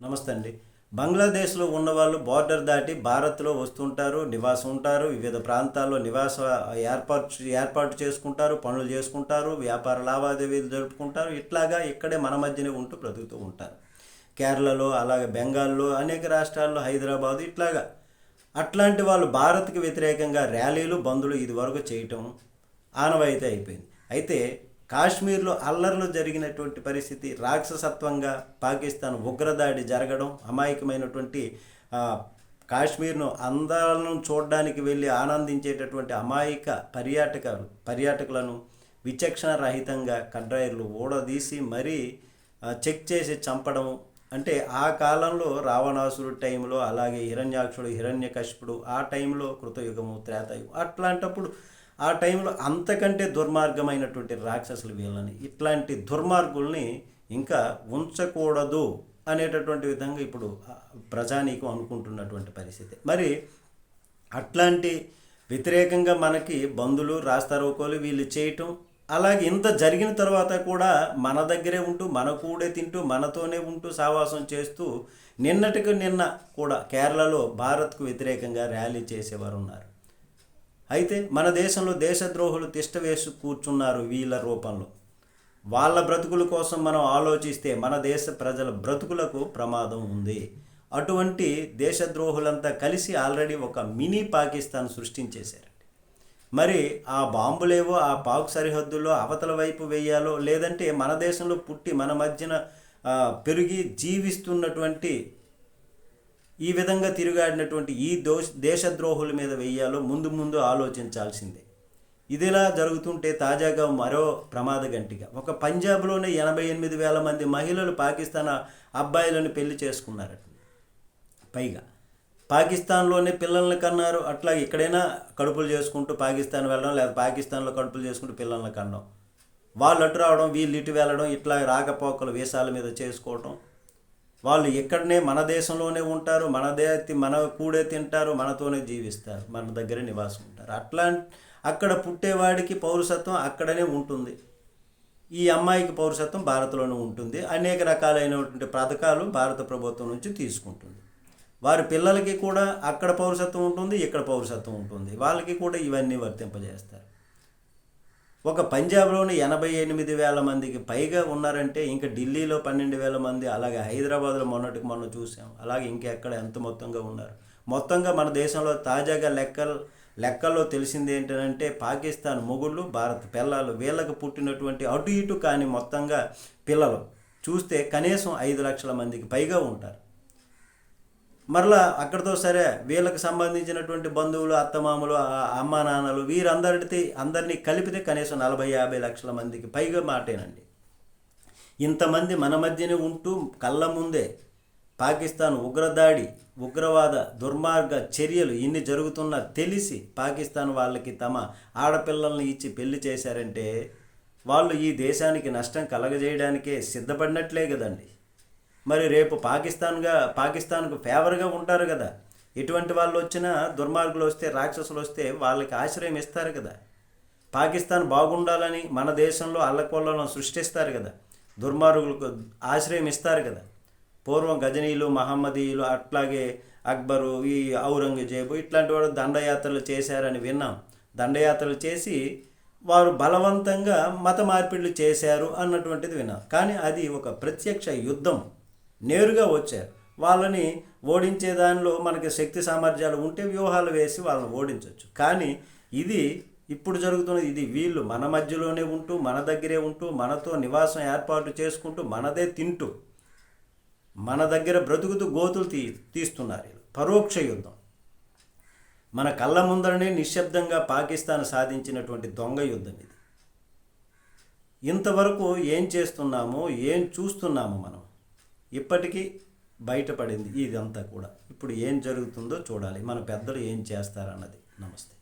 నమస్తే అండి. బంగ్లాదేశ్లో ఉన్నవాళ్ళు బార్డర్ దాటి భారత్లో వస్తుంటారు నివాసం ఉంటారు వివిధ ప్రాంతాల్లో నివాస ఏర్పాటు ఏర్పాటు చేసుకుంటారు పనులు చేసుకుంటారు వ్యాపార లావాదేవీలు జరుపుకుంటారు ఇట్లాగా ఇక్కడే మన మధ్యనే ఉంటూ బ్రతుకుతూ ఉంటారు. కేరళలో అలాగే బెంగాల్లో అనేక రాష్ట్రాల్లో హైదరాబాదు ఇట్లాగా. అట్లాంటి వాళ్ళు భారత్కి వ్యతిరేకంగా ర్యాలీలు బందులు ఇదివరకు చేయటం ఆనవాయితీ అయిపోయింది. అయితే కాశ్మీర్లో అల్లర్లు జరిగినటువంటి పరిస్థితి రాక్షసత్వంగా పాకిస్తాన్ ఉగ్రదాడి జరగడం అమాయకమైనటువంటి కాశ్మీర్ను అందాలను చూడడానికి వెళ్ళి ఆనందించేటటువంటి అమాయక పర్యాటక పర్యాటకులను విచక్షణ రహితంగా కడ్రాయర్లు ఊడదీసి మరీ చెక్ చేసి చంపడం అంటే ఆ కాలంలో రావణాసురుడు టైంలో అలాగే హిరణ్యాక్షుడు హిరణ్యకశిపుడు ఆ టైంలో కృతయుగము త్రేతాయుగం అట్లాంటప్పుడు ఆ టైంలో అంతకంటే దుర్మార్గమైనటువంటి రాక్షసులు వీళ్ళని ఇట్లాంటి దుర్మార్గుల్ని ఇంకా ఉంచకూడదు అనేటటువంటి విధంగా ఇప్పుడు ప్రజానీకం అనుకుంటున్నటువంటి పరిస్థితి. మరి అట్లాంటి వ్యతిరేకంగా మనకి బంధులు రాస్తారోకోలు వీళ్ళు చేయటం అలాగే ఇంత జరిగిన తర్వాత కూడా మన దగ్గరే ఉంటూ మన కూడే తింటూ మనతోనే ఉంటూ సావాసం చేస్తూ నిన్నటికి నిన్న కూడా కేరళలో భారత్కు వ్యతిరేకంగా ర్యాలీ చేసేవారు ఉన్నారు అయితే మన దేశంలో దేశద్రోహులు తిష్టవేసి కూర్చున్నారు వీళ్ళ రూపంలో. వాళ్ళ బ్రతుకుల కోసం మనం ఆలోచిస్తే మన దేశ ప్రజల బ్రతుకులకు ప్రమాదం ఉంది. అటువంటి దేశద్రోహులంతా కలిసి ఆల్రెడీ ఒక మినీ పాకిస్తాన్ సృష్టించేశారండి. మరి ఆ బాంబులేవో ఆ పాక్ సరిహద్దులో అవతల వైపు వేయాలో లేదంటే మన దేశంలో పుట్టి మన మధ్యన పెరిగి జీవిస్తున్నటువంటి ఈ విధంగా తిరుగాడినటువంటి ఈ దోష దేశద్రోహుల మీద వెయ్యాలో ముందు ముందు ఆలోచించాల్సిందే. ఇదిలా జరుగుతుంటే తాజాగా మరో ప్రమాద గంటిగా ఒక పంజాబ్లోనే ఎనభై ఎనిమిది వేల మంది మహిళలు పాకిస్తాన్ అబ్బాయిలను పెళ్ళి చేసుకున్నారట. పైగా పాకిస్తాన్లోనే పిల్లల్ని కన్నారు. అట్లా ఎక్కడైనా కడుపులు చేసుకుంటూ పాకిస్తాన్ వెళ్ళడం లేదా పాకిస్తాన్లో కడుపులు చేసుకుంటూ పిల్లల్ని కనడం. వాళ్ళు అటు రావడం వీళ్ళు ఇటు వెళ్ళడం ఇట్లా రాకపోకలు వీసాల మీద చేసుకోవడం వాళ్ళు ఇక్కడనే మన దేశంలోనే ఉంటారు మన దే మన కూడే తింటారు మనతోనే జీవిస్తారు మన దగ్గర నివాసం ఉంటారు అట్లా అక్కడ పుట్టేవాడికి పౌరసత్వం అక్కడనే ఉంటుంది. ఈ అమ్మాయికి పౌరసత్వం భారత్లోనే ఉంటుంది. అనేక రకాలైనటువంటి పథకాలు భారత ప్రభుత్వం నుంచి తీసుకుంటుంది. వారి పిల్లలకి కూడా అక్కడ పౌరసత్వం ఉంటుంది ఇక్కడ పౌరసత్వం ఉంటుంది. వాళ్ళకి కూడా ఇవన్నీ వర్తింపజేస్తారు. ఒక పంజాబ్లోని ఎనభై ఎనిమిది వేల మందికి పైగా ఉన్నారంటే ఇంకా ఢిల్లీలో పన్నెండు వేల మంది అలాగే హైదరాబాద్లో మొన్నటికి మొన్న చూసాం. అలాగే ఇంకెక్కడ ఎంత మొత్తంగా ఉన్నారు? మొత్తంగా మన దేశంలో తాజాగా లెక్కలు లెక్కల్లో తెలిసింది ఏంటంటే పాకిస్తాన్ మొగుళ్ళు భారత్ పిల్లలు వీళ్ళకు పుట్టినటువంటి అటు ఇటు కానీ మొత్తంగా పిల్లలు. చూస్తే కనీసం ఐదు లక్షల మందికి పైగా ఉంటారు. మరలా అక్కడితో సరే వీళ్ళకి సంబంధించినటువంటి బంధువులు అత్తమామలు ఆ అమ్మా నాన్నలు వీరందరితో అందరినీ కలిపితే కనీసం నలభై యాభై లక్షల మందికి పైగా మాటేనండి. ఇంతమంది మన మధ్యనే ఉంటూ కళ్ళ ముందే పాకిస్తాన్ ఉగ్రదాడి ఉగ్రవాద దుర్మార్గ చర్యలు ఇన్ని జరుగుతున్నా తెలిసి పాకిస్తాన్ వాళ్ళకి తమ ఆడపిల్లల్ని ఇచ్చి పెళ్ళి చేశారంటే వాళ్ళు ఈ దేశానికి నష్టం కలగజేయడానికే సిద్ధపడినట్లే కదండి. మరి రేపు పాకిస్తాన్గా పాకిస్తాన్కు ఫేవర్గా ఉంటారు కదా. ఎటువంటి వాళ్ళు వచ్చినా దుర్మార్గులు వస్తే రాక్షసులు వస్తే వాళ్ళకి ఆశ్రయం ఇస్తారు కదా. పాకిస్తాన్ బాగుండాలని మన దేశంలో అల్లకొల్లను సృష్టిస్తారు కదా. దుర్మార్గులకు ఆశ్రయం ఇస్తారు కదా. పూర్వం గజనీలు మహమ్మదీయులు అట్లాగే అక్బరు ఈ ఔరంగజేబు ఇట్లాంటి వాడు దండయాత్రలు చేశారని విన్నాం. దండయాత్రలు చేసి వారు బలవంతంగా మత మార్పిడులు చేశారు అన్నటువంటిది విన్నాం. కానీ అది ఒక ప్రత్యక్ష యుద్ధం. నేరుగా వచ్చారు వాళ్ళని ఓడించే దానిలో మనకి శక్తి సామర్థ్యాలు ఉంటే వ్యూహాలు వేసి వాళ్ళని ఓడించవచ్చు కానీ ఇది ఇప్పుడు జరుగుతున్నది ఇది వీళ్ళు మన మధ్యలోనే ఉంటూ మన దగ్గరే ఉంటూ మనతో నివాసం ఏర్పాటు చేసుకుంటూ మనదే తింటూ మన దగ్గర బ్రతుకుతూ గోతులు తీ తీస్తున్నారు వీళ్ళు. పరోక్ష యుద్ధం. మన కళ్ళ ముందరనే నిశ్శబ్దంగా పాకిస్తాన్ సాధించినటువంటి దొంగ యుద్ధం ఇది. ఇంతవరకు ఏం చేస్తున్నామో ఏం చూస్తున్నామో మనం? ఇప్పటికీ బయటపడింది ఇదంతా కూడా. ఇప్పుడు ఏం జరుగుతుందో చూడాలి. మన పెద్దలు ఏం చేస్తారన్నది. నమస్తే.